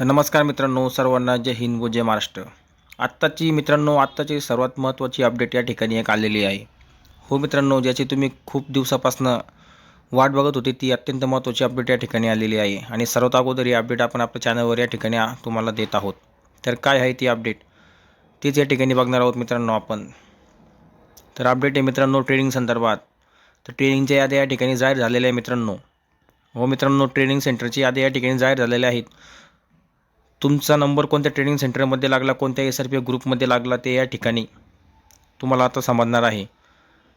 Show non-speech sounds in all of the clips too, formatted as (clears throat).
तर नमस्कार मित्रांनो सर्वांना जय हिंद व जय महाराष्ट्र. आत्ताची मित्रांनो आत्ताची सर्वात महत्त्वाची अपडेट या ठिकाणी एक आलेली आहे. हो मित्रांनो ज्याची तुम्ही खूप दिवसापासून वाट बघत होती ती अत्यंत महत्त्वाची अपडेट या ठिकाणी आलेली आहे. आणि सर्वात अगोदर ही अपडेट आपण आपल्या चॅनलवर या ठिकाणी तुम्हाला देत आहोत. तर काय आहे ती अपडेट तीच या ठिकाणी बघणार आहोत मित्रांनो आपण. तर अपडेट आहे मित्रांनो ट्रेनिंग संदर्भात. तर ट्रेनिंगच्या याद्या या ठिकाणी जाहीर झालेल्या आहे मित्रांनो. हो मित्रांनो ट्रेनिंग सेंटरची याद्या या ठिकाणी जाहीर झालेल्या आहेत. हो तुमचा नंबर कोणत्या ट्रेनिंग सेंटरमध्ये लागला कोणत्या एस आर पी ग्रुपमध्ये लागला ते या ठिकाणी तुम्हाला आता समजणार आहे.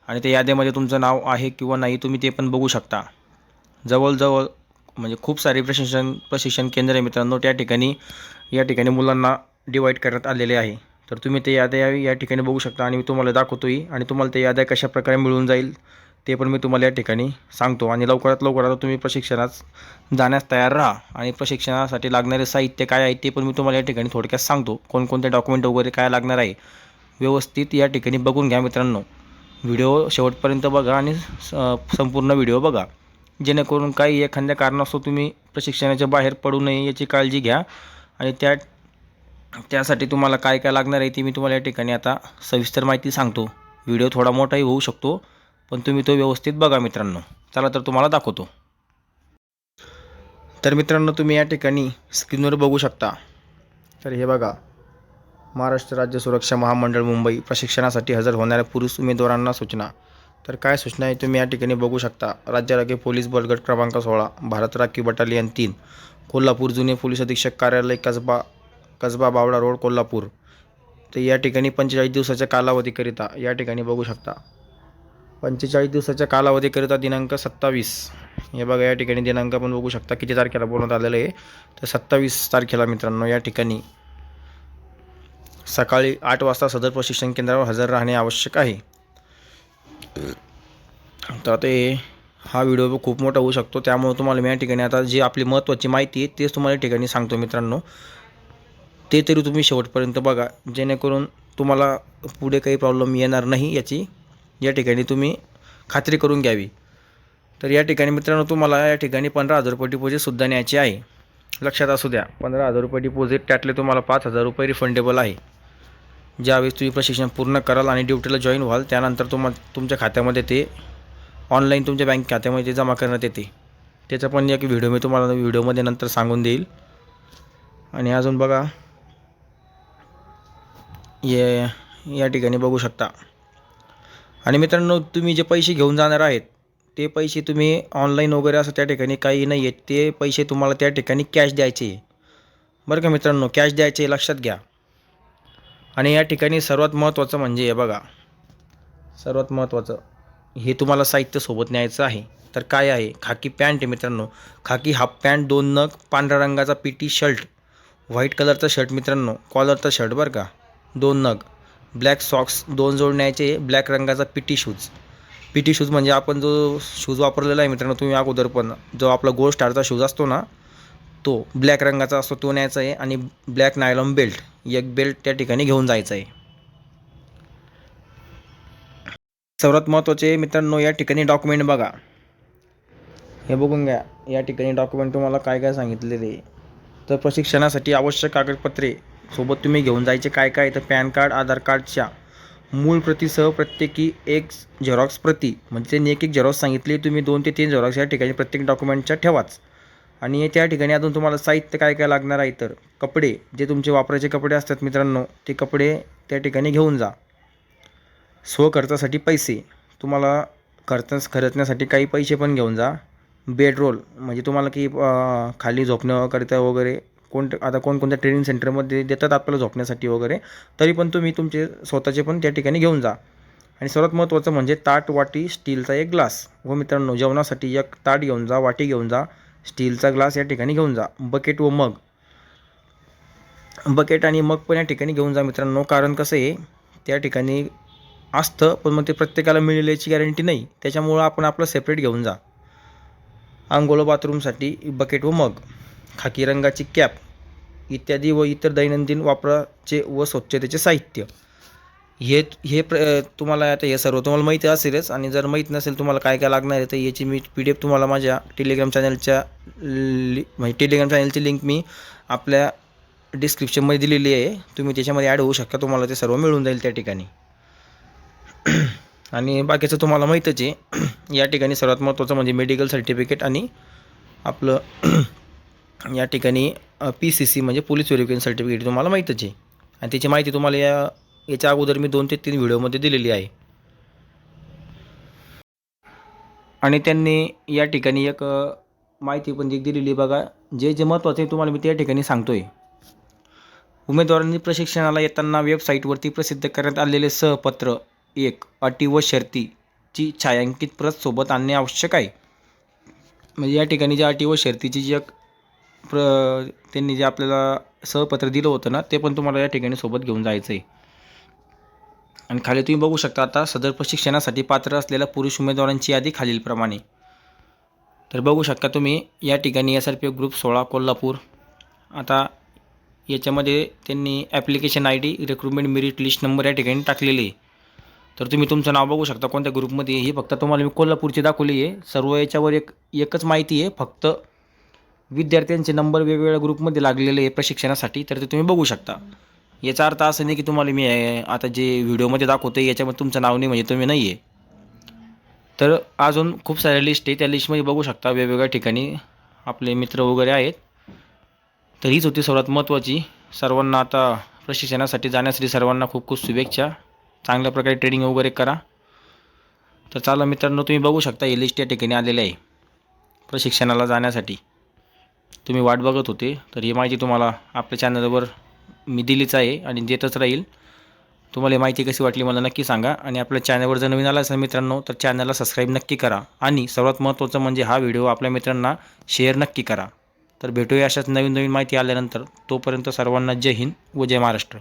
आणि त्या याद्यामध्ये तुमचं नाव आहे किंवा नाही तुम्ही ते पण बघू शकता. जवळजवळ म्हणजे खूप सारे प्रशिक्षण प्रशिक्षण केंद्र आहे मित्रांनो त्या ठिकाणी या ठिकाणी मुलांना डिवाईड करण्यात आलेले आहे. तर तुम्ही ते याद्या या ठिकाणी बघू शकता आणि मी तुम्हाला दाखवतोही आणि तुम्हाला ते याद्या कशा प्रकारे मिळून जाईल ते पण मी तुम्हाला या ठिकाणी सांगतो. आणि लवकरात लवकर आता तुम्ही प्रशिक्षणात जाण्यास तयार राहा. आणि प्रशिक्षणासाठी लागणारे साहित्य काय आहे ते पण मी तुम्हाला या ठिकाणी थोडक्यात सांगतो. कोणकोणते डॉक्युमेंट वगैरे काय लागणार आहे व्यवस्थित या ठिकाणी बघून घ्या मित्रांनो. व्हिडिओ शेवटपर्यंत बघा आणि स- संपूर्ण व्हिडिओ बघा. जेणेकरून काही एखाद्या कारणास्तव तुम्ही प्रशिक्षणाच्या बाहेर पडू नये याची काळजी घ्या. आणि त्या त्यासाठी तुम्हाला काय काय लागणार आहे ते मी तुम्हाला या ठिकाणी आता सविस्तर माहिती सांगतो. व्हिडिओ थोडा मोठाही होऊ शकतो. पण तुम्ही तो व्यवस्थित बघा मित्रांनो. चला तर तुम्हाला दाखवतो. तर मित्रांनो तुम्ही या ठिकाणी स्क्रीनवर बघू शकता. तर हे बघा महाराष्ट्र राज्य सुरक्षा महामंडळ मुंबई प्रशिक्षणासाठी हजर होणाऱ्या पुरुष उमेदवारांना सूचना. तर काय सूचना आहे तुम्ही या ठिकाणी बघू शकता. राज्य राखीव पोलीस बलगट क्रमांक सोळा भारत राखीव बटालियन तीन कोल्हापूर जुने पोलीस अधीक्षक कार्यालय कसबा कसबा बावडा रोड कोल्हापूर. तर या ठिकाणी पंचेचाळीस दिवसाच्या कालावधीकरिता या ठिकाणी बघू शकता. पंचेचाळीस दिवसाच्या कालावधीकरिता दिनांक सत्तावीस. हे बघा या ठिकाणी दिनांक पण बघू शकता किती तारखेला बोलवण्यात आलेलं आहे. तर सत्तावीस तारखेला मित्रांनो या ठिकाणी सकाळी आठ वाजता सदर प्रशिक्षण केंद्रावर हजर राहणे आवश्यक आहे. तर आता हा व्हिडिओ खूप मोठा होऊ शकतो. त्यामुळे तुम्हाला मी या ठिकाणी आता जी आपली महत्त्वाची माहिती आहे तेच तुम्हाला या ठिकाणी सांगतो मित्रांनो. ते तरी तुम्ही शेवटपर्यंत बघा जेणेकरून तुम्हाला पुढे काही प्रॉब्लेम येणार नाही याची या ठिकाणी तुम्ही खात्री करून घ्यावी. तर या ठिकाणी मित्रांनो तुम्हाला या ठिकाणी पंधरा हजार रुपये डिपॉझिटसुद्धा न्यायचे आहे. लक्षात असू द्या पंधरा हजार रुपये डिपॉझिट त्यातले तुम्हाला पाच हजार रुपये रिफंडेबल आहे. ज्यावेळेस तुम्ही प्रशिक्षण पूर्ण कराल आणि ड्युटीला जॉईन व्हाल त्यानंतर तुम्हा तुमच्या खात्यामध्ये ते ऑनलाईन तुमच्या बँक खात्यामध्ये ते जमा करण्यात येते. त्याचा पण एक व्हिडिओ मी तुम्हाला व्हिडिओमध्ये नंतर सांगून देईल. आणि अजून बघा ये या ठिकाणी बघू शकता. आणि मित्रांनो तुम्ही जे पैसे घेऊन जाणार आहेत ते पैसे तुम्ही ऑनलाईन वगैरे असं त्या ठिकाणी काही नाही आहेत ते पैसे तुम्हाला त्या ठिकाणी कॅश द्यायचे बरं का मित्रांनो कॅश द्यायचे लक्षात घ्या. आणि या ठिकाणी सर्वात महत्त्वाचं म्हणजे हे बघा. सर्वात महत्त्वाचं हे तुम्हाला साहित्य सोबत न्यायचं आहे. तर काय आहे? खाकी पॅन्ट आहे मित्रांनो. खाकी हाफ पॅन्ट दोन नग पांढऱ्या रंगाचा पी टी शर्ट व्हाईट कलरचा शर्ट मित्रांनो कॉलरचा शर्ट बरं का? दोन नग. ब्लॅक सॉक्स दोन जोड न्यायचे ब्लॅक रंगाचा P T shoes. P T shoes म्हणजे आपण जो शूज वापरलेला आहे मित्रांनो तुम्ही अगोदर पण जो आपला गोल स्टारचा शूज असतो ना तो ब्लॅक रंगाचा असतो तो न्यायचा आहे आणि ब्लॅक नायलॉन बेल्ट एक बेल्ट त्या ठिकाणी घेऊन जायचं आहे. सर्वात महत्त्वाचे मित्रांनो या ठिकाणी डॉक्युमेंट बघा. हे बघून घ्या या ठिकाणी डॉक्युमेंट तुम्हाला काय काय सांगितलेले ते तर प्रशिक्षणासाठी आवश्यक कागदपत्रे सोबत तुम्ही घेऊन जायचे काय काय तर पॅन कार्ड आधार कार्डच्या मूळ प्रतीसह प्रत्येकी एक झेरॉक्स प्रती. म्हणजे त्यांनी एक एक झेरॉक्स सांगितले तुम्ही दोन ते तीन झेरॉक्स या ठिकाणी प्रत्येक डॉक्युमेंटच्या ठेवाच. आणि त्या ठिकाणी अजून तुम्हाला साहित्य काय काय लागणार आहे तर कपडे. जे तुमचे वापरायचे कपडे असतात मित्रांनो ते कपडे त्या ठिकाणी घेऊन जा. स्वखर्चासाठी पैसे. तुम्हाला खर्च खर्चण्यासाठी काही पैसे पण घेऊन जा. बेडरोल. म्हणजे तुम्हाला की खाली झोपण्याकरिता वगैरे कोण आता कोणकोणत्या ट्रेनिंग सेंटरमध्ये देतात आपल्याला झोपण्यासाठी वगैरे तरी पण तुम्ही तुमचे स्वतःचे पण त्या ठिकाणी घेऊन जा. आणि सर्वात महत्त्वाचं म्हणजे ताट वाटी स्टीलचा एक ग्लास. व मित्रांनो जेवणासाठी एक ताट घेऊन जा वाटी घेऊन जा स्टीलचा ग्लास या ठिकाणी घेऊन जा. बकेट व मग. बकेट आणि मग पण या ठिकाणी घेऊन जा मित्रांनो कारण कसं आहे त्या ठिकाणी असतं पण मग ते प्रत्येकाला मिळेल याची गॅरंटी नाही. त्याच्यामुळं आपण आपलं सेपरेट घेऊन जा. आंघोळ बाथरूमसाठी बकेट व मग. खाकी रंगाची कॅप इत्यादी व इतर दैनंदिन वापराचे व स्वच्छतेचे साहित्य. हे हे प्र तुम्हाला आता हे सर्व तुम्हाला माहिती असेलच आणि जर माहीत नसेल तुम्हाला काय काय लागणार आहे तर याची मी पी डी एफ तुम्हाला माझ्या टेलिग्राम चॅनलच्या लि म्हणजे टेलिग्राम चॅनलची लिंक मी आपल्या डिस्क्रिप्शनमध्ये दिलेली आहे. तुम्ही त्याच्यामध्ये ॲड होऊ शकता. तुम्हाला ते सर्व मिळून जाईल त्या ठिकाणी. (clears throat) आणि बाकीचं तुम्हाला माहीतच आहे. (clears throat) या ठिकाणी सर्वात महत्त्वाचं म्हणजे मेडिकल सर्टिफिकेट आणि आपलं (clears throat) या ठिकाणी पी सी सी म्हणजे पोलीस व्हेरिफिकेशन सर्टिफिकेट तुम्हाला माहीतच आहे. आणि त्याची माहिती तुम्हाला या याच्या अगोदर मी दोन ते तीन व्हिडिओमध्ये दिलेली आहे. आणि त्यांनी या ठिकाणी एक माहिती पण एक दिलेली आहे बघा जे जे महत्त्वाचं आहे तुम्हाला मी त्या ठिकाणी सांगतो आहे उमेदवारांनी प्रशिक्षणाला येताना वेबसाईटवरती प्रसिद्ध करण्यात आलेले सहपत्र एक अटी व शर्तीची छायांकित प्रत सोबत आणणे आवश्यक आहे. म्हणजे या ठिकाणी ज्या अटी व शर्तीची जी एक प्र त्यांनी जे आपल्याला सहपत्र दिलं होतं ना ते पण तुम्हाला या ठिकाणी सोबत घेऊन जायचं आहे आणि खाली तुम्ही बघू शकता आता सदर प्रशिक्षणासाठी पात्र असलेल्या पुरुष उमेदवारांची यादी खालीलप्रमाणे. तर बघू शकता तुम्ही या ठिकाणी S R P F group सोळा कोल्हापूर. आता याच्यामध्ये त्यांनी application I D recruitment merit list number या ठिकाणी टाकलेली आहे. तर तुम्ही तुमचं नाव बघू शकता कोणत्या ग्रुपमध्ये हे ही फक्त तुम्हाला मी कोल्हापूरची दाखवली आहे. सर्व याच्यावर एक एकच माहिती आहे फक्त विद्यार्थ्यांचे नंबर वेगवेगळ्या ग्रुपमध्ये लागलेले आहे प्रशिक्षणासाठी तर ते तुम्ही बघू शकता. याचा अर्थ असं नाही की तुम्हाला मी आता जे व्हिडिओमध्ये दाखवतो आहे याच्यामध्ये तुमचं नाव नाही म्हणजे तुम्ही नाही आहे तर अजून खूप साऱ्या लिस्ट आहे त्या लिस्टमध्ये बघू शकता वेगवेगळ्या ठिकाणी आपले मित्र वगैरे आहेत. तर हीच होती सर्वात महत्त्वाची. सर्वांना आता प्रशिक्षणासाठी जाण्यासाठी सर्वांना खूप खूप शुभेच्छा. चांगल्या प्रकारे ट्रेनिंग वगैरे करा. तर चला मित्रांनो तुम्ही बघू शकता ही लिस्ट या ठिकाणी आलेली आहे प्रशिक्षणाला जाण्यासाठी. तुम्ही वाट बघत होते तर ही माहिती तुम्हाला आपल्या चॅनलवर मी दिलीच आहे आणि देतच राहील. तुम्हाला ही माहिती कशी वाटली मला नक्की सांगा आणि आपल्या चॅनलवर जर नवीन आला असेल मित्रांनो तर चॅनलला सबस्क्राईब नक्की करा आणि सर्वात महत्त्वाचं म्हणजे हा व्हिडिओ आपल्या मित्रांना शेअर नक्की करा. तर भेटूया अशाच नवीन नवीन माहिती आल्यानंतर तोपर्यंत सर्वांना जय हिंद व जय महाराष्ट्र.